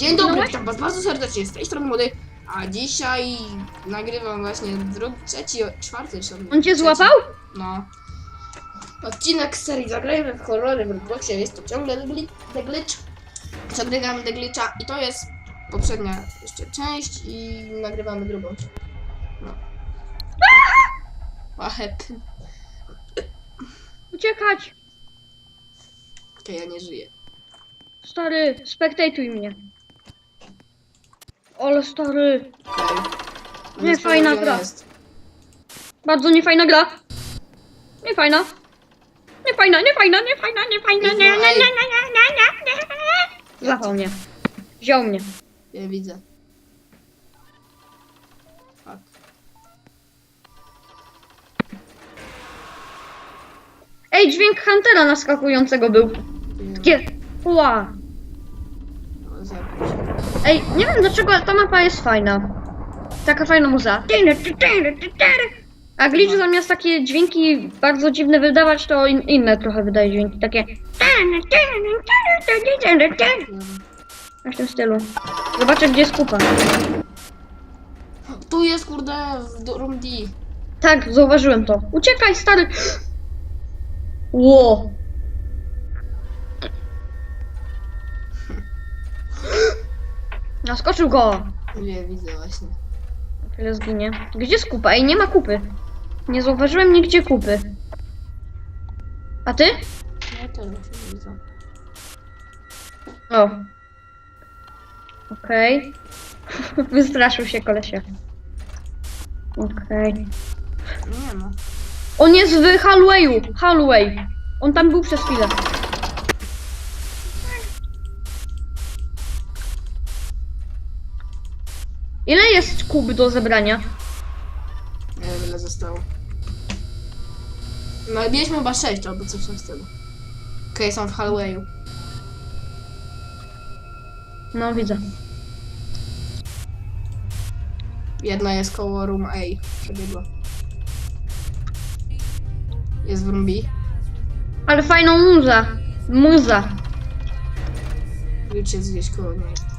Dzień dobry, No witam was bardzo serdecznie, z tej strony młody, a dzisiaj nagrywam właśnie drugi, trzeci, czwarty, czy On cię trzeci, złapał? No. Odcinek z serii Zagrajmy w horrory w Robloxie, jest to ciągle The Gli- The Glitch. Zagrywamy The Glitcha i to jest poprzednia jeszcze część i nagrywamy drugą. No. What happened? Uciekać! Okej, ja nie żyję. Stary, spektatuj mnie. Ale stary. Okay. Nie fajna gra. Jest. Bardzo niefajna gra. Niefajna. Niefajna, niefajna, niefajna, nie, nie, nie, nie, nie, nie, nie. Złapał mnie. Wziął mnie. Nie widzę. Ej, dźwięk Huntera naskakującego był. Takie... Ła. Ej, nie wiem dlaczego ta mapa jest fajna. Taka fajna muza. A glitch zamiast takie dźwięki bardzo dziwne wydawać, to in, inne trochę wydaje dźwięki. Takie. W tym stylu. Zobaczę gdzie jest kupa. Tu jest kurde w room D. Tak, zauważyłem to. Uciekaj, stary! Ło! Naskoczył go! Nie widzę właśnie. Chwilę zginie. Gdzie jest kupa? Ej, nie ma kupy. Nie zauważyłem nigdzie kupy. A ty? Ja też właśnie widzę. O. Okej. Wystraszył się kolesie. Okej. Nie ma. On jest w hallwayu. Hallway. On tam był przez chwilę. Ile jest kub do zebrania? Nie wiem ile zostało. No mieliśmy chyba 6 albo coś w tym stylu. Okej, są w hallwayu. No widzę. Jedna jest koło room A. Przebiegła. Jest w room B. Ale fajną muza. Muza. Glitch jest gdzieś koło niej.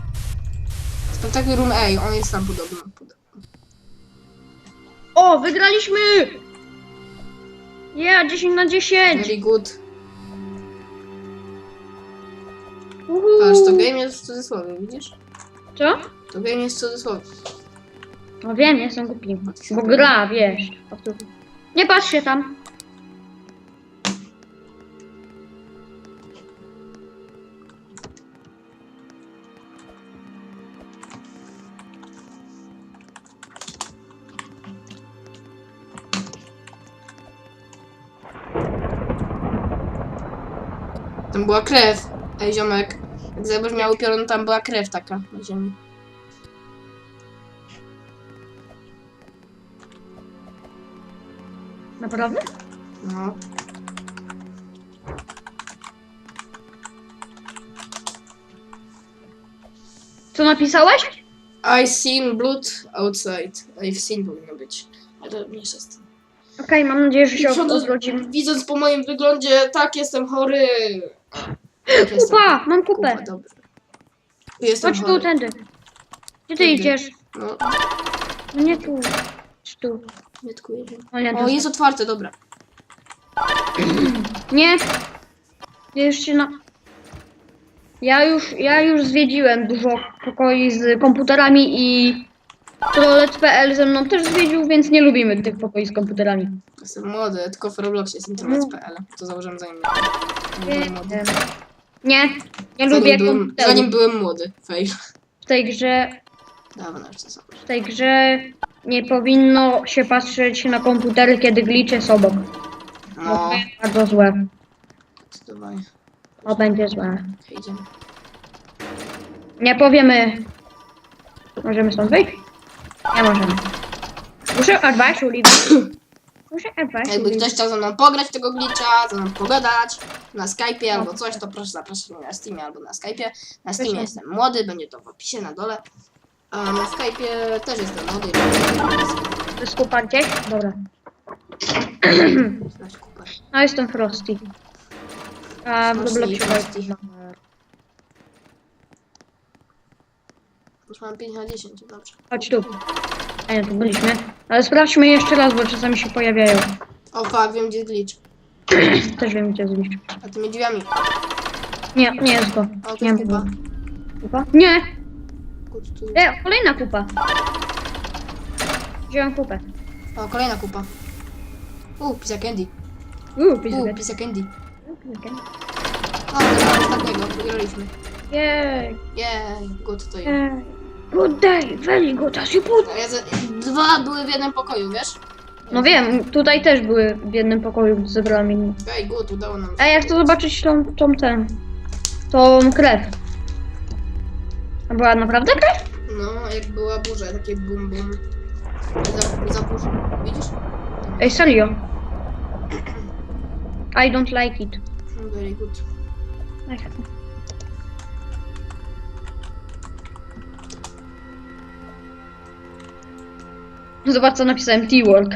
Spektakl room A, on jest tam podobno. Pod- O, wygraliśmy! Ja, 10 na 10! Very good. Uhu. Patrz, to game jest w cudzysłowie, widzisz? Co? To game jest w cudzysłowie. No wiem, jestem głupi. Bo gra, wiesz. Nie patrz się tam. Tam była krew. Ej, ziomek. Jak zobacz miał upioron, tam była krew taka na ziemi. Naprawdę? No. Co napisałeś? I seen blood outside. I've seen powinno być. Ale mniejsza z tym. Okej, mam nadzieję, że się odrodzimy. Widząc po moim wyglądzie, tak, jestem chory. Jestem. Kupa, mam kupę. Kupa, dobra. Jestem Chodź tu, chory. tędy. Gdzie ty Tędy. idziesz? No, No nie tu. Chodź tu. nie tylko jeden. O nie, O, jest otwarte, dobra. Nie. Ja już się na... Ja już, ja już zwiedziłem dużo pokoi z komputerami i Trollec.pl ze mną też zwiedził, więc nie lubimy tych pokoi z komputerami. Jestem młody, tylko w Robloxie jestem No. trollec.pl. To założyłem zanim nie byłem młody. Nie, nie lubię byłem, zanim byłem młody. Fail. W tej grze, Dawno już to samo. w tej grze nie powinno się patrzeć na komputery, kiedy glitch jest obok. Bo No, to jest bardzo złe. zdecydowanie. To będzie złe. Okej, idziemy. Nie powiemy. Możemy stąd wyjść? Nie możemy. Muszę advice uliwić. Muszę advice Jakby uliwić. ktoś chciał ze mną pograć w tego glitcha, ze mną pogadać na Skype'ie albo coś, to proszę zapraszać mnie na Steamie albo na Skype'ie. Na Steamie jestem młody, będzie to w opisie na dole. A na Skype'ie też jestem młody. jest kupa gdzieś? Dobra. A jestem Frosty. A w Frosty, Frosty. Już mam 5 na 10, dobrze. Chodź tu. A nie, tu byliśmy. Ale sprawdźmy jeszcze raz, bo czasami się pojawiają. O fuck, wiem gdzie glitch. Też wiem, gdzie zniszczyć. A tymi drzwiami. Nie, nie jest go. O, to Nie jest kupa. Nie! Tu. E, kolejna kupa. Wziąłem kupę. O, kolejna kupa. U, pisa candy. Uuu, U, pisa candy. O, teraz ostatniego, wygraliśmy. Jej, Jej, good to jest. jej. Good day, very good, as you put. A ja ze... Dwa były w jednym pokoju, wiesz? No wiem, tutaj też były w jednym pokoju, gdy zebrałam inni. Ej, good, udało nam się. A ja chcę zobaczyć tą, tą ten, tą krew. A była naprawdę krew? No, jak była burza, takie bum bum. Za, za burzą. Widzisz? Ej, serio. I don't like it. Very good. Ech. Zobacz co napisałem, T-Work.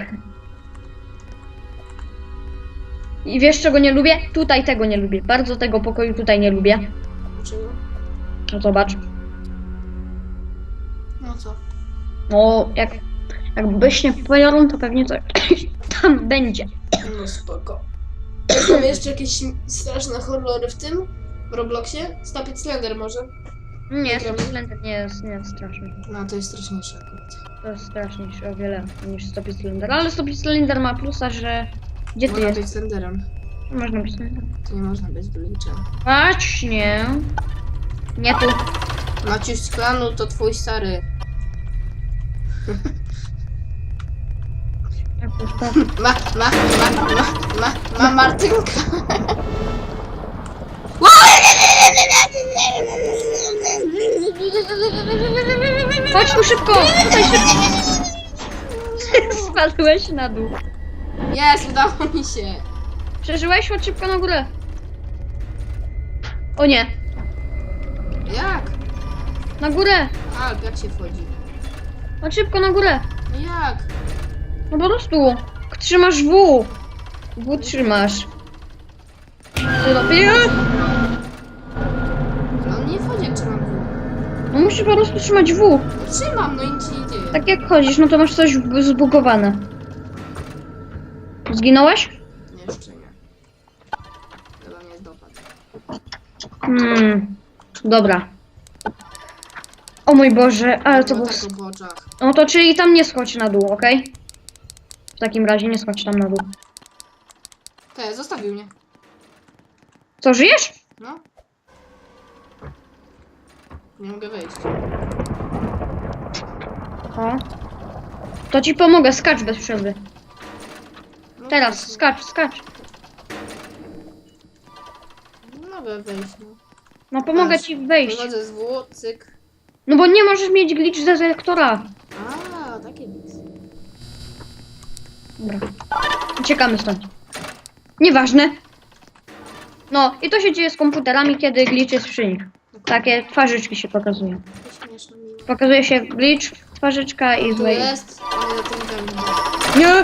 I wiesz czego nie lubię? Tutaj tego nie lubię. Bardzo tego pokoju tutaj nie lubię. Dlaczego? No zobacz. No co? No, jak, jak byśnie pojadą, to pewnie coś tam będzie. No spoko. Są jeszcze jakieś straszne horrory w tym? W Robloxie? Stapit Slender może? Nie, Wygramy. Slender nie jest, nie jest straszny. No, to jest straszniejsze akurat. To jest straszniejsze o wiele niż Stopy Cylinder. Ale Stopy Cylinder ma plusa, że... Gdzie ty Można jest? być Slenderem. Można być Cylinder. To nie można być glitchem. Właśnie. Nie tu. Maciuś z klanu to twój stary. Tak. Ma, ma, ma, ma, ma, ma Martynka. Chodź tu szybko! Tutaj szybko! Spadłeś na dół. Jest, udało mi się. Przeżyłeś? Chodź szybko na górę. O nie, Jak? na górę! Alp, jak się wchodzi? Chodź szybko na górę. No jak? No po prostu. Trzymasz W. W trzymasz. Ty lepiej? Ale on nie wchodzi, jak trzymam w. No musisz po prostu trzymać W. Trzymam, no i nic się nie dzieje. Tak jak chodzisz, no to masz coś w- zbugowane. Zginąłeś? Nie, jeszcze nie. Chyba mnie dopadł. Hmm. Dobra. O mój Boże, ale to było... tak po oczach. No to czyli tam nie schodź na dół, okej? W takim razie nie schodź tam na dół. Te, zostawił mnie. Co, żyjesz? No. Nie mogę wejść. O. To ci pomogę, skacz bez przerwy. No Teraz, tak, skacz, skacz. Nie mogę wejść, no. No pomogę Patrz, ci wejść. Wychodzę z W, cyk. No bo nie możesz mieć glitch z elektora. A, takie nic. Dobra. Uciekamy stąd. Nieważne. No i to się dzieje z komputerami, kiedy glitch jest przy nich. Takie twarzyczki się pokazują. To śmieszne. Pokazuje się glitch, twarzyczka i Tu złej. jest, za tym drzwiami. Nie!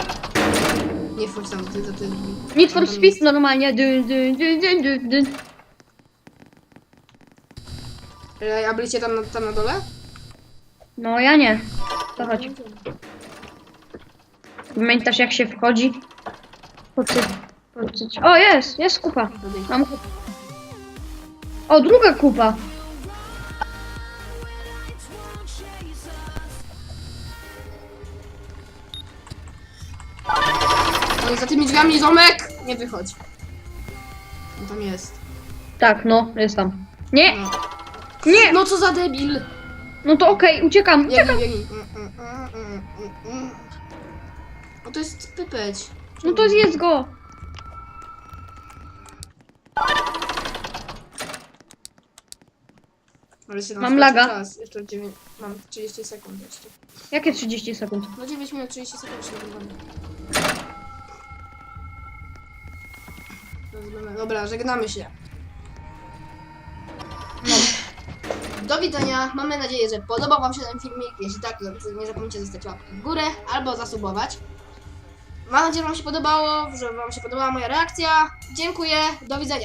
Nie ty za tym drzwi. Need for Speed normalnie. Dyn, dyn, dyn, dyn, dyn, dyn. Ej, A byliście tam, na- tam na dole? No ja nie. To chodź. Pamiętasz jak się wchodzi? Pocy... Pocyć. O jest, jest kupa. Mam kupę. O, druga kupa. Za tymi drzwiami zomek! Nie wychodź. On tam jest. Tak, no, jest tam. Nie, No. nie! No co za debil! No to okej, uciekam, uciekam. Biegnij, biegnij. Mm, mm, mm, mm, mm, mm. No to jest pypeć. No to zjedz go. Ale się nam Mam skończy laga. Czas. Jeszcze 9, mam 30 sekund jeszcze. Jakie 30 sekund? No 9 minut 30 sekund jeszcze nagrywamy. Dobra, żegnamy się. No. Do widzenia. Mamy nadzieję, że podobał Wam się ten filmik. Jeśli tak, to nie zapomnijcie zostawić łapki w górę albo zasubować. Mam nadzieję, że Wam się podobało, że Wam się podobała moja reakcja. Dziękuję. Do widzenia.